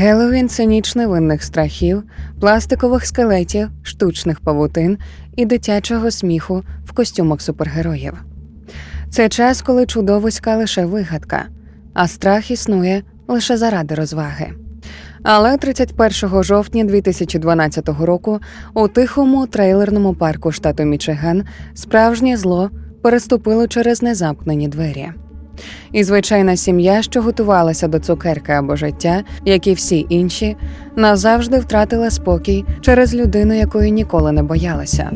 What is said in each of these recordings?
Геловін це ніч невинних страхів, пластикових скелетів, штучних павутин і дитячого сміху в костюмах супергероїв. Це час, коли чудовиська лише вигадка, а страх існує лише заради розваги. Але 31 жовтня 2012 року у тихому трейлерному парку штату Мічиган справжнє зло переступило через незамкнені двері. І звичайна сім'я, що готувалася до цукерки або життя, як і всі інші, назавжди втратила спокій через людину, якої ніколи не боялася.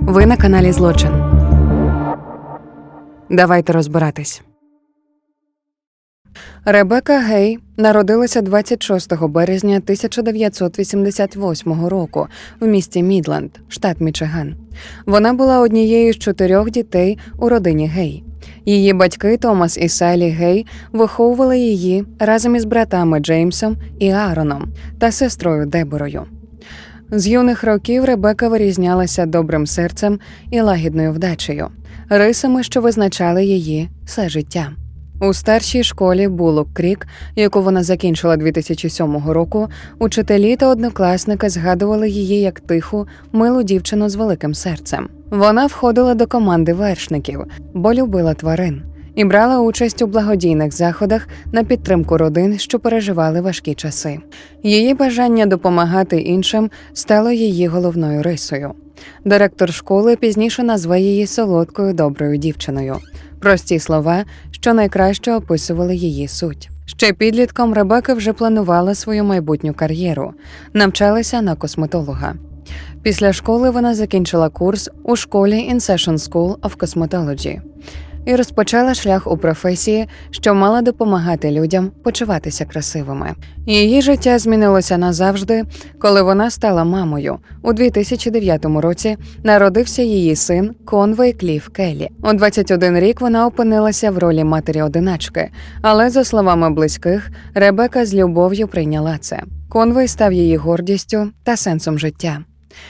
Ви на каналі Злочин. Давайте розбиратись. Ребека Гей народилася 26 березня 1988 року в місті Мідленд, штат Мічиган. Вона була однією з чотирьох дітей у родині Гей. Її батьки Томас і Салі Гей виховували її разом із братами Джеймсом і Аароном та сестрою Деборою. З юних років Ребека вирізнялася добрим серцем і лагідною вдачею, рисами, що визначали її все життя. У старшій школі Булок Крік, яку вона закінчила 2007 року, учителі та однокласники згадували її як тиху, милу дівчину з великим серцем. Вона входила до команди вершників, бо любила тварин і брала участь у благодійних заходах на підтримку родин, що переживали важкі часи. Її бажання допомагати іншим стало її головною рисою. Директор школи пізніше назве її солодкою доброю дівчиною. Прості слова, що найкраще описували її суть. Ще підлітком Ребека вже планувала свою майбутню кар'єру, навчалася на косметолога. Після школи вона закінчила курс у школі In Session School of Cosmetology і розпочала шлях у професії, що мала допомагати людям почуватися красивими. Її життя змінилося назавжди, коли вона стала мамою. У 2009 році народився її син Конвей Кліф Келлі. У 21 рік вона опинилася в ролі матері-одиначки, але за словами близьких, Ребека з любов'ю прийняла це. Конвей став її гордістю та сенсом життя.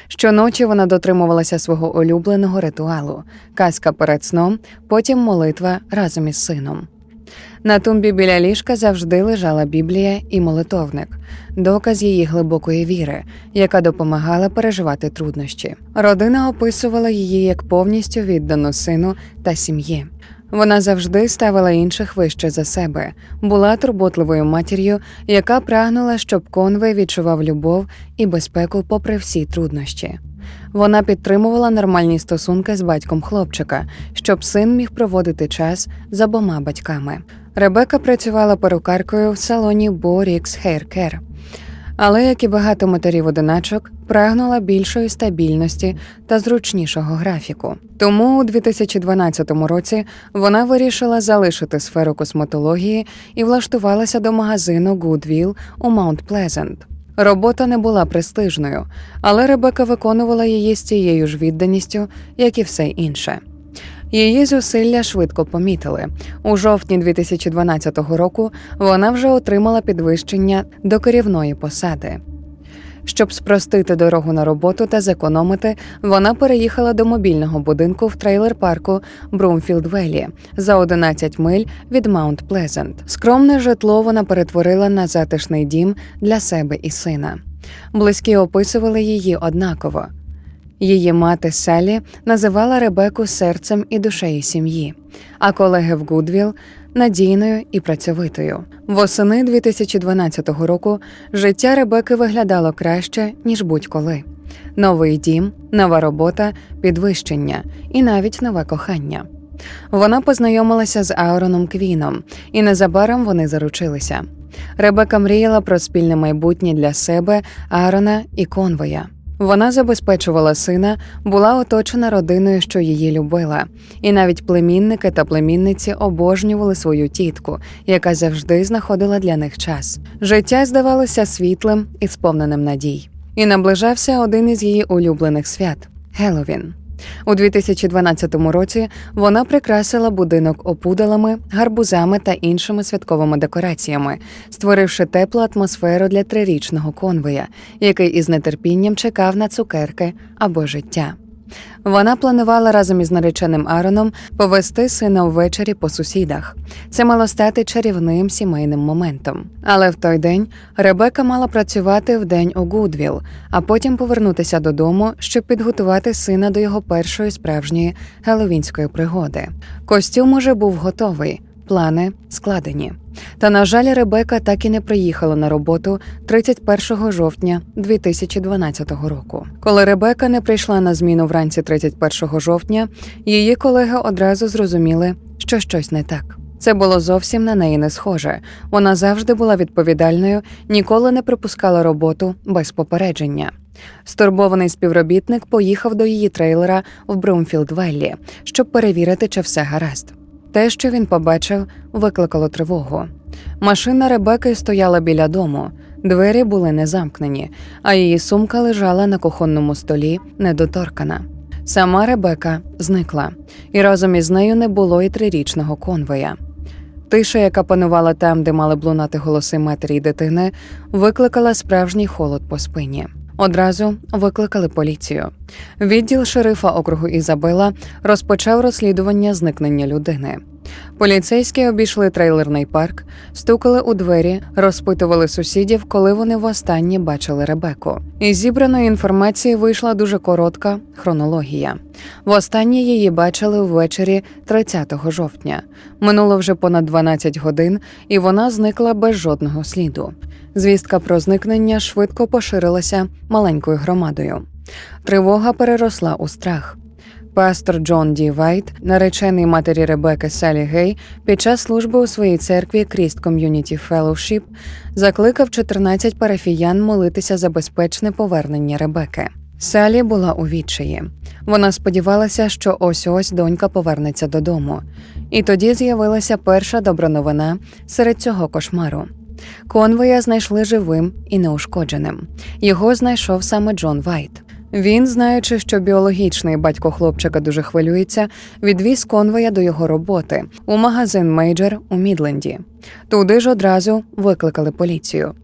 Щоночі вона дотримувалася свого улюбленого ритуалу казка перед сном, потім молитва разом із сином. На тумбі біля ліжка завжди лежала Біблія і молитовник, доказ її глибокої віри, яка допомагала переживати труднощі. Родина описувала її як повністю віддану сину та сім'ї. Вона завжди ставила інших вище за себе, була турботливою матір'ю, яка прагнула, щоб Конвей відчував любов і безпеку попри всі труднощі. Вона підтримувала нормальні стосунки з батьком хлопчика, щоб син міг проводити час з обома батьками. Ребека працювала перукаркою в салоні Rix Hair. Але, як і багато матерів одиначок, прагнула більшої стабільності та зручнішого графіку. Тому у 2012 році вона вирішила залишити сферу косметології і влаштувалася до магазину Goodwill у Маунт Плезент. Робота не була престижною, але Ребека виконувала її з тією ж відданістю, як і все інше. Її зусилля швидко помітили. У жовтні 2012 року вона вже отримала підвищення до керівної посади. Щоб спростити дорогу на роботу та зекономити, вона переїхала до мобільного будинку в трейлер-парку Брумфілд Велі за 11 миль від Маунт Плезент. Скромне житло вона перетворила на затишний дім для себе і сина. Близькі описували її однаково. Її мати Селі називала Ребеку серцем і душею сім'ї, а колеги в Гудвіл надійною і працьовитою. Восени 2012 року життя Ребеки виглядало краще ніж будь-коли. Новий дім, нова робота, підвищення і навіть нове кохання. Вона познайомилася з Ауроном Квіном, і незабаром вони заручилися. Ребека мріяла про спільне майбутнє для себе, Аарона і Конвоя. Вона забезпечувала сина, була оточена родиною, що її любила, і навіть племінники та племінниці обожнювали свою тітку, яка завжди знаходила для них час. Життя здавалося світлим і сповненим надій. І наближався один із її улюблених свят Геловін. У 2012 році вона прикрасила будинок опудалами, гарбузами та іншими святковими декораціями, створивши теплу атмосферу для трирічного конвоя, який із нетерпінням чекав на цукерки або життя. Вона планувала разом із нареченим Ароном повести сина ввечері по сусідах. Це мало стати чарівним сімейним моментом. Але в той день Ребека мала працювати вдень у Гудвіл, а потім повернутися додому, щоб підготувати сина до його першої справжньої геловінської пригоди. Костюм уже був готовий, плани складені. Та, на жаль, Ребека так і не приїхала на роботу 31 жовтня 2012 року. Коли Ребека не прийшла на зміну вранці 31 жовтня, її колеги одразу зрозуміли, що щось не так. Це було зовсім на неї не схоже. Вона завжди була відповідальною, ніколи не припускала роботу без попередження. Стурбований співробітник поїхав до її трейлера в Брумфілд-Веллі, щоб перевірити, чи все гаразд. Те, що він побачив, викликало тривогу. Машина Ребеки стояла біля дому, двері були не замкнені, а її сумка лежала на кухонному столі, недоторкана. Сама Ребека зникла, і разом із нею не було і трирічного конвоя. Тиша, яка панувала там, де мали б лунати голоси матері й дитини, викликала справжній холод по спині. Одразу викликали поліцію. Відділ шерифа округу Ізабела розпочав розслідування зникнення людини. Поліцейські обійшли трейлерний парк, стукали у двері, розпитували сусідів, коли вони востаннє бачили Ребеку. Із зібраної інформації вийшла дуже коротка хронологія. Востаннє її бачили ввечері 30 жовтня. Минуло вже понад 12 годин, і вона зникла без жодного сліду. Звістка про зникнення швидко поширилася маленькою громадою. Тривога переросла у страх. Пастор Джон Ді Вайт, наречений матері Ребеки Салі Гей, під час служби у своїй церкві Christ Community Fellowship закликав 14 парафіян молитися за безпечне повернення Ребеки. Салі була у відчаї. Вона сподівалася, що ось ось донька повернеться додому. І тоді з'явилася перша добра новина серед цього кошмару. Конвоя знайшли живим і неушкодженим. Його знайшов саме Джон Вайт. Він, знаючи, що біологічний батько хлопчика дуже хвилюється, відвіз конвоя до його роботи у магазин Мейджор у Мідленді. Туди ж одразу викликали поліцію.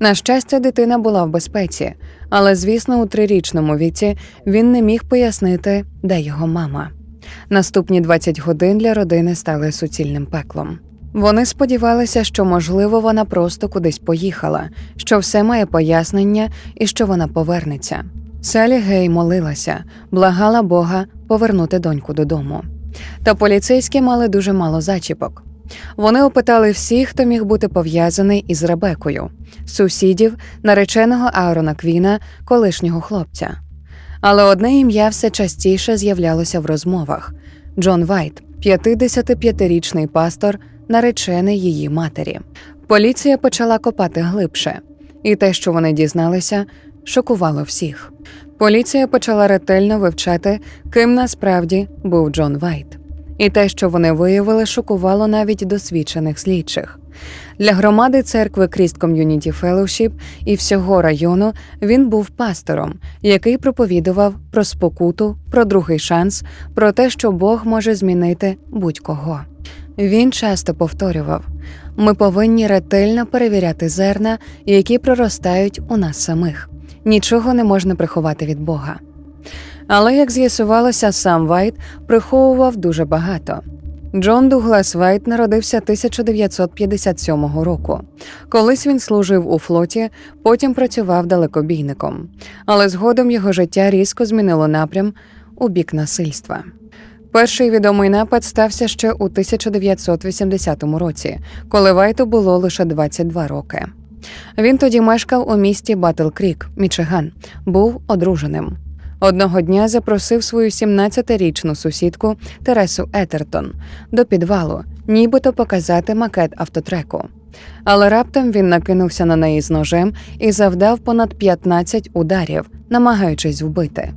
На щастя, дитина була в безпеці, але, звісно, у трирічному віці він не міг пояснити, де його мама. Наступні 20 годин для родини стали суцільним пеклом. Вони сподівалися, що, можливо, вона просто кудись поїхала, що все має пояснення і що вона повернеться. Салі Гей молилася, благала Бога повернути доньку додому. Та поліцейські мали дуже мало зачіпок. Вони опитали всіх, хто міг бути пов'язаний із Ребекою, сусідів, нареченого Аарона Квіна, колишнього хлопця. Але одне ім'я все частіше з'являлося в розмовах: Джон Вайт, 55-річний пастор, наречений її матері. Поліція почала копати глибше, і те, що вони дізналися, шокувало всіх. Поліція почала ретельно вивчати, ким насправді був Джон Вайт. І те, що вони виявили, шокувало навіть досвідчених слідчих. Для громади церкви Christ Community Fellowship і всього району він був пастором, який проповідував про спокуту, про другий шанс, про те, що Бог може змінити будь-кого. Він часто повторював: ми повинні ретельно перевіряти зерна, які проростають у нас самих. Нічого не можна приховати від Бога. Але, як з'ясувалося, сам Вайт приховував дуже багато. Джон Дуглас Вайт народився 1957 року. Колись він служив у флоті, потім працював далекобійником. Але згодом його життя різко змінило напрям у бік насильства. Перший відомий напад стався ще у 1980 році, коли Вайту було лише 22 роки. Він тоді мешкав у місті Батл Крік, Мічиган, був одруженим. Одного дня запросив свою 17-річну сусідку Тересу Етертон до підвалу, нібито показати макет автотреку. Але раптом він накинувся на неї з ножем і завдав понад 15 ударів, намагаючись вбити.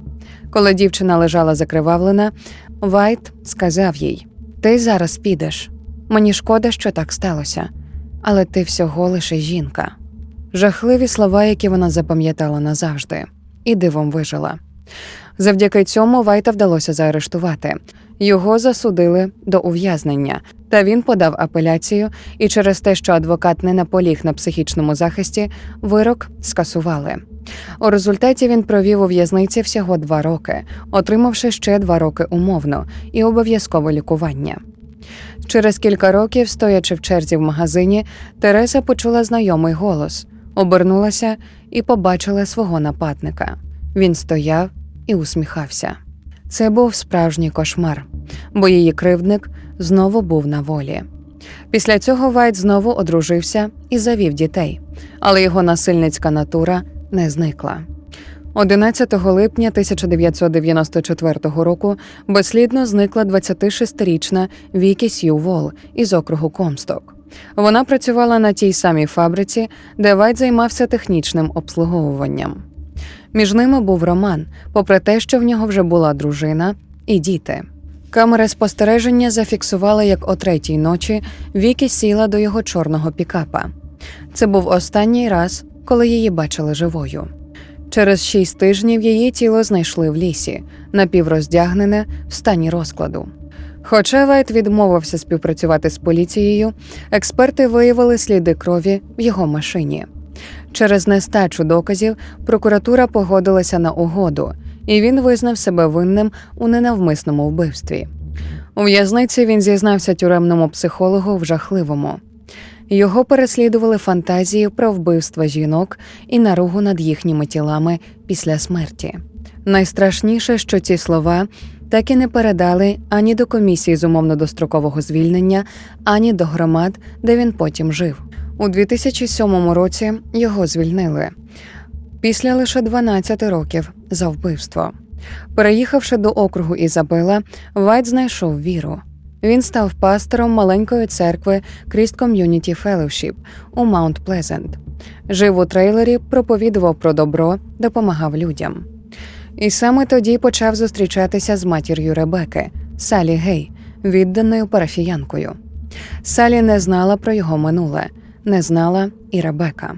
Коли дівчина лежала закривавлена, Вайт сказав їй: Ти зараз підеш. Мені шкода, що так сталося, але ти всього лише жінка. Жахливі слова, які вона запам'ятала назавжди, і дивом вижила. Завдяки цьому Вайта вдалося заарештувати. Його засудили до ув'язнення, та він подав апеляцію, і через те, що адвокат не наполіг на психічному захисті, вирок скасували. У результаті він провів у в'язниці всього два роки, отримавши ще два роки умовно і обов'язкове лікування. Через кілька років, стоячи в черзі в магазині, Тереса почула знайомий голос, обернулася і побачила свого нападника. Він стояв і усміхався. Це був справжній кошмар, бо її кривдник знову був на волі. Після цього Вайт знову одружився і завів дітей, але його насильницька натура не зникла. 11 липня 1994 року безслідно зникла 26-річна Вікі Сью Вол із округу Комсток. Вона працювала на тій самій фабриці, де Вайт займався технічним обслуговуванням. Між ними був роман, попри те, що в нього вже була дружина і діти. Камери спостереження зафіксували, як о третій ночі Вікі сіла до його чорного пікапа. Це був останній раз, коли її бачили живою. Через шість тижнів її тіло знайшли в лісі, напівроздягнене в стані розкладу. Хоча Вайт відмовився співпрацювати з поліцією, експерти виявили сліди крові в його машині. Через нестачу доказів прокуратура погодилася на угоду, і він визнав себе винним у ненавмисному вбивстві. У в'язниці він зізнався тюремному психологу в жахливому. Його переслідували фантазії про вбивства жінок і наругу над їхніми тілами після смерті. Найстрашніше, що ці слова так і не передали ані до комісії з умовно-дострокового звільнення, ані до громад, де він потім жив. У 2007 році його звільнили після лише 12 років за вбивство. Переїхавши до округу Ізабела, Вайт знайшов віру. Він став пастором маленької церкви Christ Community Fellowship у Маунт Плезент. Жив у трейлері, проповідував про добро, допомагав людям. І саме тоді почав зустрічатися з матір'ю Ребеки, Салі Гей, відданою парафіянкою. Салі не знала про його минуле, не знала і Ребека.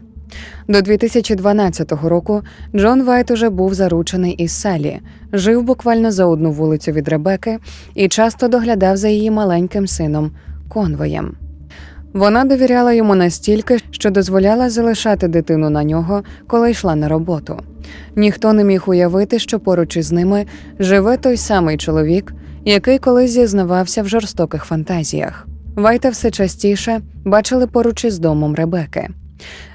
До 2012 року Джон Вайт уже був заручений із Салі, жив буквально за одну вулицю від Ребеки і часто доглядав за її маленьким сином Конвоєм. Вона довіряла йому настільки, що дозволяла залишати дитину на нього, коли йшла на роботу. Ніхто не міг уявити, що поруч із ними живе той самий чоловік, який колись зізнавався в жорстоких фантазіях. Вайта все частіше бачили поруч із домом Ребеки.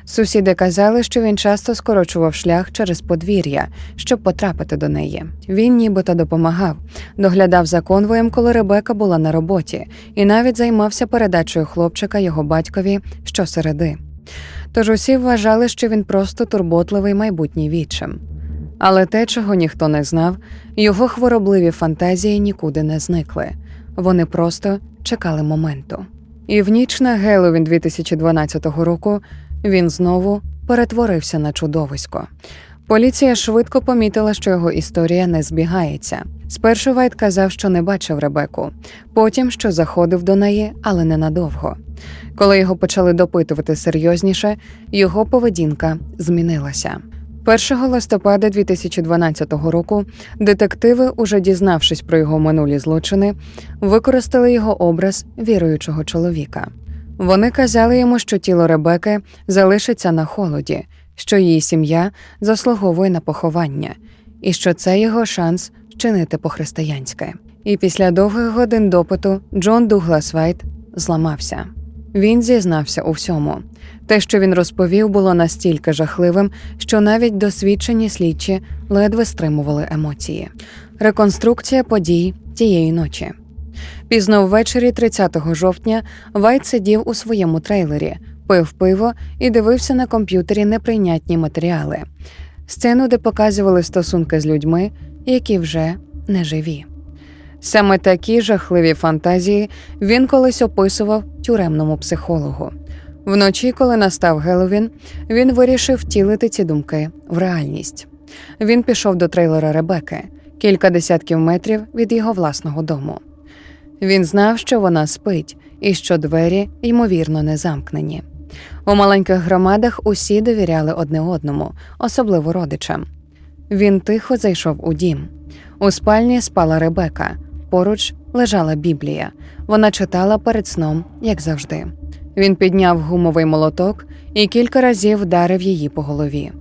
Сусіди казали, що він часто скорочував шлях через подвір'я, щоб потрапити до неї. Він нібито допомагав, доглядав за конвоєм, коли Ребека була на роботі, і навіть займався передачею хлопчика його батькові щосереди. Тож усі вважали, що він просто турботливий майбутній відчим. Але те, чого ніхто не знав, його хворобливі фантазії нікуди не зникли. Вони просто чекали моменту. І в ніч на Геловін 2012 року він знову перетворився на чудовисько. Поліція швидко помітила, що його історія не збігається. Спершу Вайт казав, що не бачив Ребеку, потім що заходив до неї, але ненадовго. Коли його почали допитувати серйозніше, його поведінка змінилася. 1 листопада 2012 року детективи, уже дізнавшись про його минулі злочини, використали його образ віруючого чоловіка. Вони казали йому, що тіло Ребеки залишиться на холоді, що її сім'я заслуговує на поховання, і що це його шанс вчинити по-християнськи. І після довгих годин допиту Джон Дуглас Вайт зламався. Він зізнався у всьому. Те, що він розповів, було настільки жахливим, що навіть досвідчені слідчі ледве стримували емоції. Реконструкція подій тієї ночі. Пізно ввечері, 30 жовтня, Вайт сидів у своєму трейлері, пив пиво і дивився на комп'ютері неприйнятні матеріали, сцену, де показували стосунки з людьми, які вже не живі. Саме такі жахливі фантазії він колись описував тюремному психологу. Вночі, коли настав Геловін, він вирішив втілити ці думки в реальність. Він пішов до трейлера Ребеки, кілька десятків метрів від його власного дому. Він знав, що вона спить, і що двері, ймовірно, не замкнені. У маленьких громадах усі довіряли одне одному, особливо родичам. Він тихо зайшов у дім. У спальні спала Ребека. Поруч лежала Біблія. Вона читала перед сном, як завжди. Він підняв гумовий молоток і кілька разів вдарив її по голові.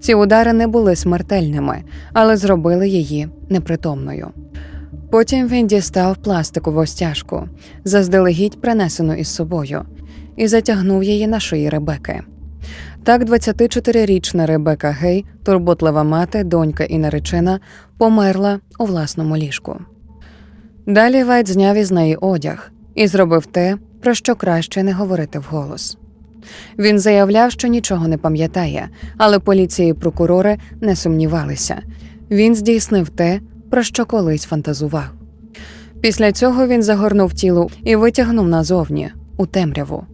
Ці удари не були смертельними, але зробили її непритомною. Потім він дістав пластикову стяжку, заздалегідь принесену із собою, і затягнув її на шиї Ребеки. Так, 24-річна Ребека Гей, турботлива мати, донька і наречена, померла у власному ліжку. Далі Вайт зняв із неї одяг і зробив те, про що краще не говорити вголос. Він заявляв, що нічого не пам'ятає, але поліція і прокурори не сумнівалися. Він здійснив те, про що колись фантазував. Після цього він загорнув тіло і витягнув назовні, у темряву.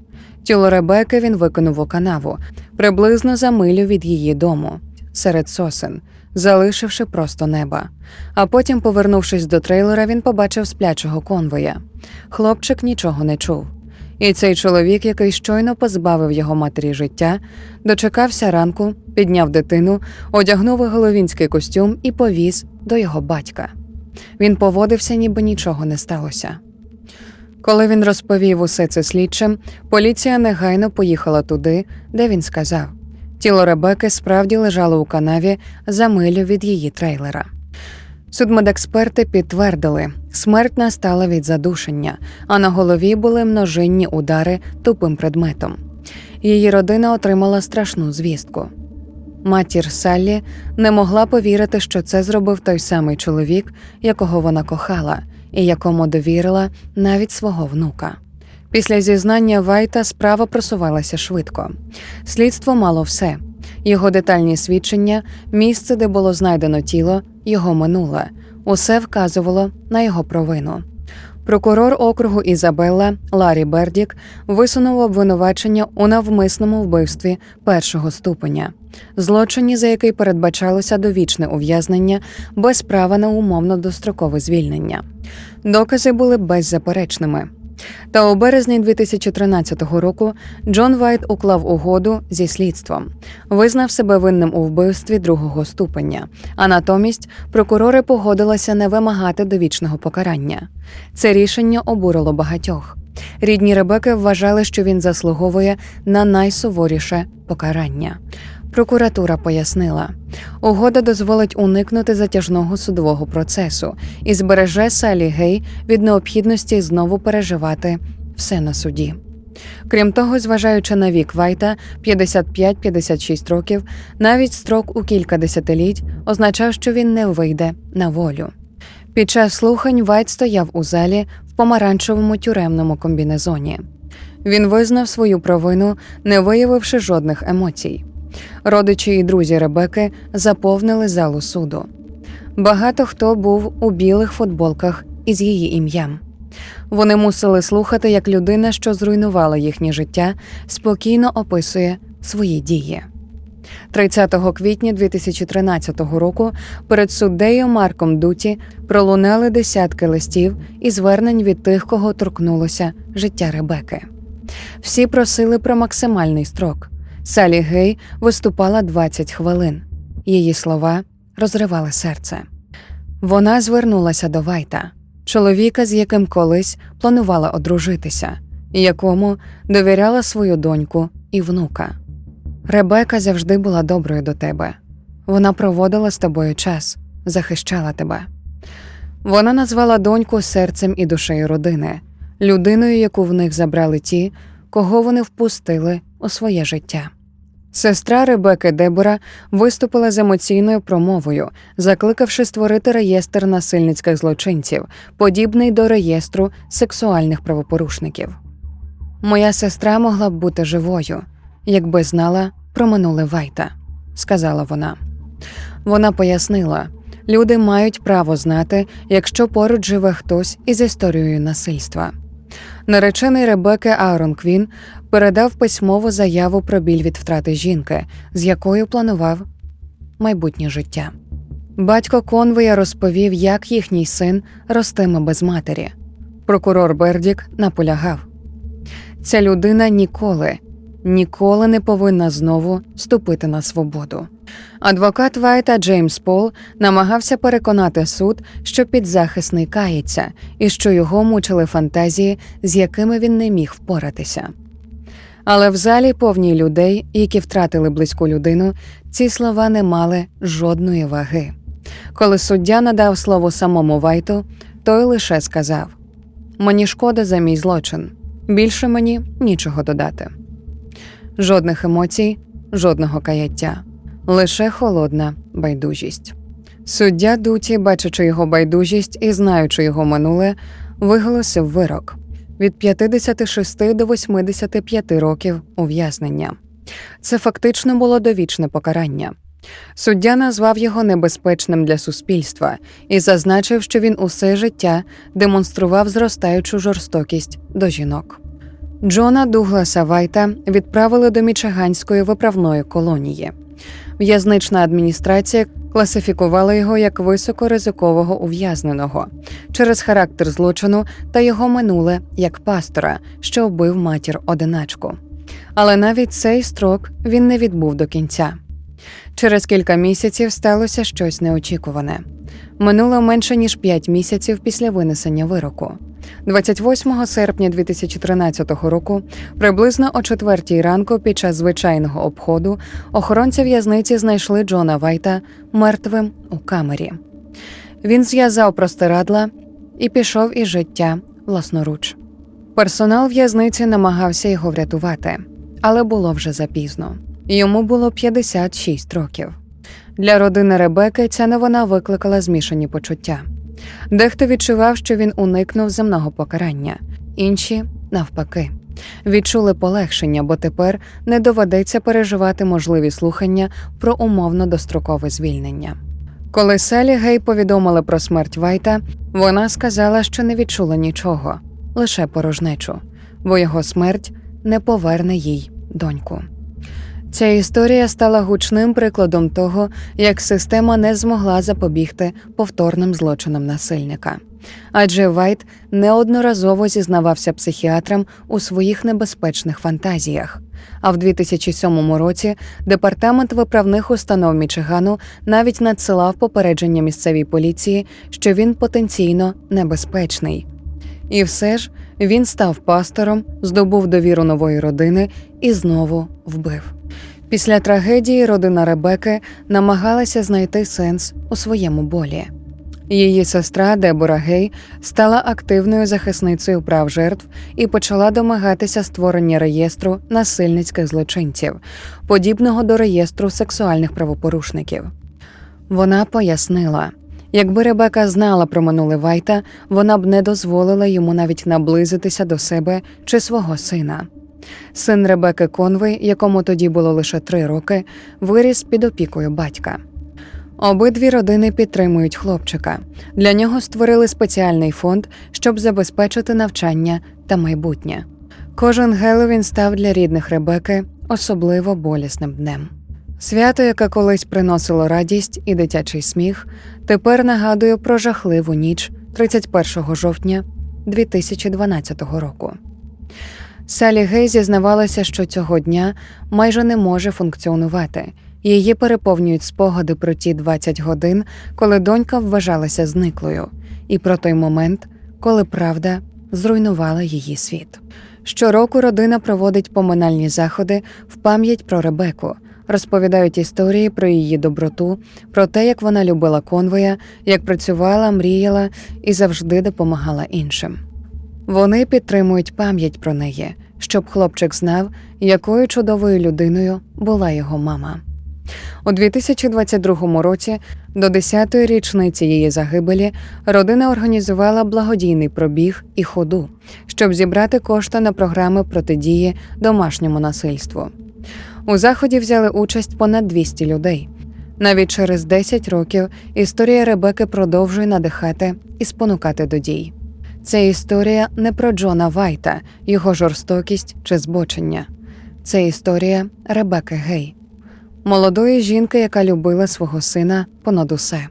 Тіло Ребеки він викинув у канаву, приблизно за милю від її дому, серед сосен, залишивши просто неба. А потім, повернувшись до трейлера, він побачив сплячого конвоя. Хлопчик нічого не чув. І цей чоловік, який щойно позбавив його матері життя, дочекався ранку, підняв дитину, одягнув головінський костюм і повіз до його батька. Він поводився, ніби нічого не сталося. Коли він розповів усе це слідчим, поліція негайно поїхала туди, де він сказав. Тіло Ребеки справді лежало у канаві за милю від її трейлера. Судмедексперти підтвердили, смерть настала від задушення, а на голові були множинні удари тупим предметом. Її родина отримала страшну звістку. Матір Саллі не могла повірити, що це зробив той самий чоловік, якого вона кохала, і якому довірила навіть свого внука. Після зізнання Вайта справа просувалася швидко. Слідство мало все: його детальні свідчення, місце, де було знайдено тіло, його минуле. Усе вказувало на його провину. Прокурор округу Ізабелла Ларі Бердік висунув обвинувачення у навмисному вбивстві першого ступеня, злочині, за який передбачалося довічне ув'язнення без права на умовно дострокове звільнення. Докази були беззаперечними. Та у березні 2013 року Джон Вайт уклав угоду зі слідством, визнав себе винним у вбивстві другого ступеня, а натомість прокурори погодилися не вимагати довічного покарання. Це рішення обурило багатьох. Рідні Ребеки вважали, що він заслуговує на найсуворіше покарання. Прокуратура пояснила, угода дозволить уникнути затяжного судового процесу і збереже Салі Гей від необхідності знову переживати все на суді. Крім того, зважаючи на вік Вайта 55-56 років, навіть строк у кілька десятиліть означав, що він не вийде на волю. Під час слухань Вайт стояв у залі в помаранчевому тюремному комбінезоні. Він визнав свою провину, не виявивши жодних емоцій. Родичі і друзі Ребеки заповнили залу суду. Багато хто був у білих футболках із її ім'ям. Вони мусили слухати, як людина, що зруйнувала їхнє життя, спокійно описує свої дії. 30 квітня 2013 року перед суддею Марком Дуті пролунали десятки листів і звернень від тих, кого торкнулося життя Ребеки. Всі просили про максимальний строк. Салі Гей виступала 20 хвилин. Її слова розривали серце. Вона звернулася до Вайта, чоловіка, з яким колись планувала одружитися, якому довіряла свою доньку і внука. Ребека завжди була доброю до тебе. Вона проводила з тобою час, захищала тебе. Вона назвала доньку серцем і душею родини, людиною, яку в них забрали ті, кого вони впустили у своє життя. Сестра Ребеки Дебора виступила з емоційною промовою, закликавши створити реєстр насильницьких злочинців, подібний до реєстру сексуальних правопорушників. Моя сестра могла б бути живою, якби знала про минуле Вайта, сказала вона. Вона пояснила, люди мають право знати, якщо поруч живе хтось із історією насильства. Наречений Ребеки Аарон Квін передав письмову заяву про біль від втрати жінки, з якою планував майбутнє життя. Батько Конвея розповів, як їхній син ростиме без матері. Прокурор Бердік наполягав: ця людина ніколи, ніколи не повинна знову ступити на свободу. Адвокат Вайта Джеймс Пол намагався переконати суд, що підзахисний кається і що його мучили фантазії, з якими він не міг впоратися. Але в залі повній людей, які втратили близьку людину, ці слова не мали жодної ваги. Коли суддя надав слово самому Вайту, той лише сказав: Мені шкода за мій злочин. Більше мені нічого додати. Жодних емоцій, жодного каяття, лише холодна байдужість. Суддя Дуті, бачачи його байдужість і знаючи його минуле, виголосив вирок від 56 до 85 років ув'язнення. Це фактично було довічне покарання. Суддя назвав його небезпечним для суспільства і зазначив, що він усе життя демонстрував зростаючу жорстокість до жінок. Джона Дугласа Вайта відправили до Мічиганської виправної колонії. В'язнична адміністрація класифікувала його як високоризикового ув'язненого через характер злочину та його минуле як пастора, що вбив матір одиначку. Але навіть цей строк він не відбув до кінця. Через кілька місяців сталося щось неочікуване. Минуло менше ніж 5 місяців після винесення вироку. 28 серпня 2013 року, приблизно о 4 ранку, під час звичайного обходу, охоронці в'язниці знайшли Джона Вайта мертвим у камері. Він зв'язав простирадла і пішов із життя власноруч. Персонал в'язниці намагався його врятувати, але було вже запізно. Йому було 56 років. Для родини Ребеки ця новина викликала змішані почуття. Дехто відчував, що він уникнув земного покарання, інші, навпаки, відчули полегшення, бо тепер не доведеться переживати можливі слухання про умовно дострокове звільнення. Коли Селі Гей повідомили про смерть Вайта, вона сказала, що не відчула нічого, лише порожнечу, бо його смерть не поверне їй доньку. Ця історія стала гучним прикладом того, як система не змогла запобігти повторним злочинам насильника. Адже Вайт неодноразово зізнавався психіатрам у своїх небезпечних фантазіях. А в 2007 році департамент виправних установ Мічигану навіть надсилав попередження місцевій поліції, що він потенційно небезпечний. І все ж він став пастором, здобув довіру нової родини і знову вбив. Після трагедії родина Ребеки намагалася знайти сенс у своєму болі. Її сестра Дебора Гей стала активною захисницею прав жертв і почала домагатися створення реєстру насильницьких злочинців, подібного до реєстру сексуальних правопорушників. Вона пояснила, якби Ребека знала про минуле Вайта, вона б не дозволила йому навіть наблизитися до себе чи свого сина. Син Ребеки Конвей, якому тоді було лише три роки, виріс під опікою батька. Обидві родини підтримують хлопчика. Для нього створили спеціальний фонд, щоб забезпечити навчання та майбутнє. Кожен Геловін став для рідних Ребеки особливо болісним днем. Свято, яке колись приносило радість і дитячий сміх, тепер нагадує про жахливу ніч 31 жовтня 2012 року. Салі Гей зізнавалася, що цього дня майже не може функціонувати. Її переповнюють спогади про ті 20 годин, коли донька вважалася зниклою, і про той момент, коли правда зруйнувала її світ. Щороку родина проводить поминальні заходи в пам'ять про Ребеку, розповідають історії про її доброту, про те, як вона любила конвоя, як працювала, мріяла і завжди допомагала іншим. Вони підтримують пам'ять про неї, щоб хлопчик знав, якою чудовою людиною була його мама. У 2022 році, до 10-ї річниці її загибелі, родина організувала благодійний пробіг і ходу, щоб зібрати кошти на програми протидії домашньому насильству. У заході взяли участь понад 200 людей. Навіть через 10 років історія Ребеки продовжує надихати і спонукати до дій. Це історія не про Джона Вайта, його жорстокість чи збочення. Це історія Ребеки Гей, молодої жінки, яка любила свого сина понад усе,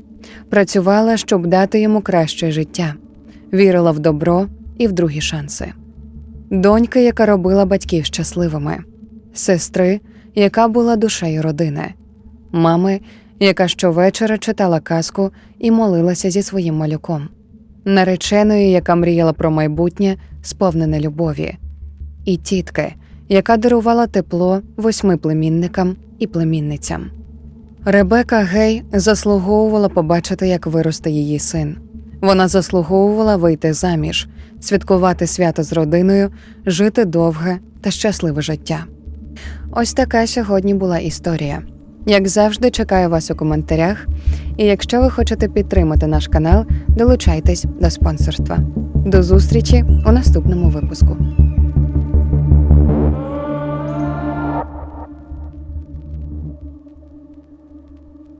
працювала, щоб дати йому краще життя, вірила в добро і в другі шанси. Доньки, яка робила батьків щасливими, сестри, яка була душею родини, мами, яка щовечора читала казку і молилася зі своїм малюком нареченої, яка мріяла про майбутнє, сповнене любові, і тітки, яка дарувала тепло восьми племінникам і племінницям. Ребека Гей заслуговувала побачити, як виросте її син. Вона заслуговувала вийти заміж, святкувати свято з родиною, жити довге та щасливе життя. Ось така сьогодні була історія. Як завжди, чекаю вас у коментарях. І якщо ви хочете підтримати наш канал, долучайтесь до спонсорства. До зустрічі у наступному випуску.